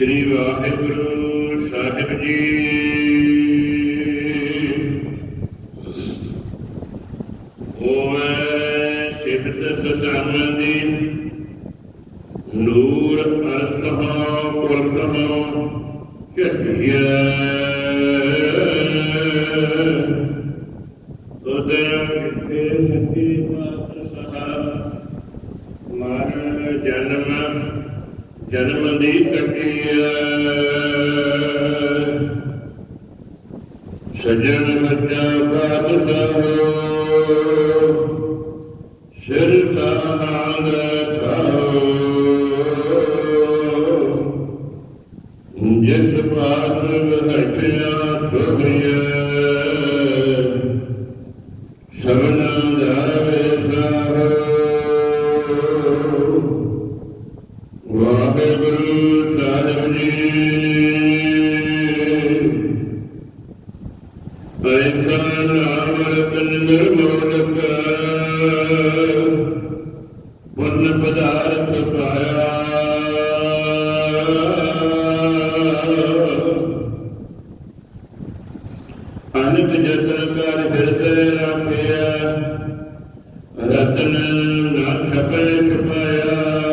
ਸ੍ਰੀ ਵਾਹਿਗੁਰੂ ਸਾਹਿਬ ਜੀ। ਹੋਵੇ ਸਿਫਤ ਸਸਨ ਦੀ ਨੂਰ ਅਰਸਹਾ ਕੁਲਸਹਾ ਚਟਿਆ ਤੋਦੇ ਕਿਤੇ ਸਤੀ ਮਾਤ ਸਹਾ ਮਰ ਜਨਮ ਜਨਮ ਦੀ ਕਟਿਆ ਸਜਣ ਬੱਚਾ ਬਾਦਸ਼ਾਹ ਸਿਰ ਸਾਹਾਲ ਖਾਓ ਜਿਸ ਪਾਸ ਹਟਿਆ ਰਤਨ ਨਾ ਛਪੈ ਛਪਾਇਆ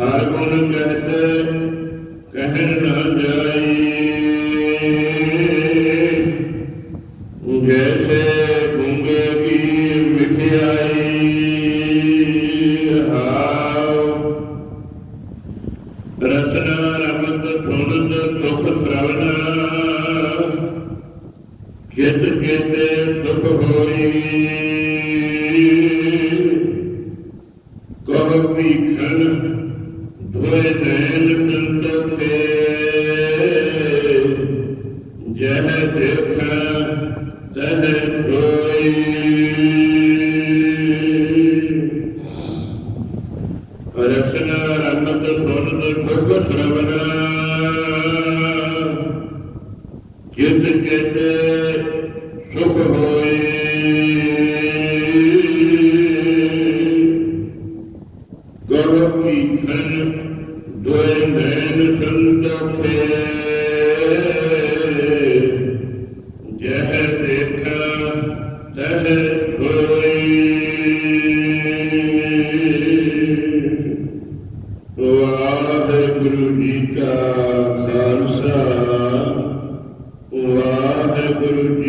ਹਰ ਗੁਣ ਕਹਤੇ ਕਹਿਣ ਨਾ ਜਾਈ। ਰਸਨਾ ਰਮਤ ਸੁਨੰਦ ਸੁਖ ਸ਼ਰਵਨਾ ਚਿਤ ਚੇਤੇ ਸੁਖ ਹੋਈ ਕਹ ਭੀਖਨ ਧੋਏ ਨੈਣ ਸੰਤੋਖੇ ਜਹ ਦੇਖਾ ਤਹ ਸੋਈ ਸੁਨੰਦ ਸੁਖ ਸ਼ਰਵਨਾ ਚਿਤ ਚਿਤ ਸੁਖ ਹੋਏ। ਗੁਰ ਪੀਖਨ ਦੋਇ ਨੈਣ ਸੰਤੋਖੇ। ਜਹ ਦੇਖਾ ਤਹ ਸੋਈ ਜੀ ਕਾ ਖਾਲਸਾ ਵਾਹਿਗੁਰੂ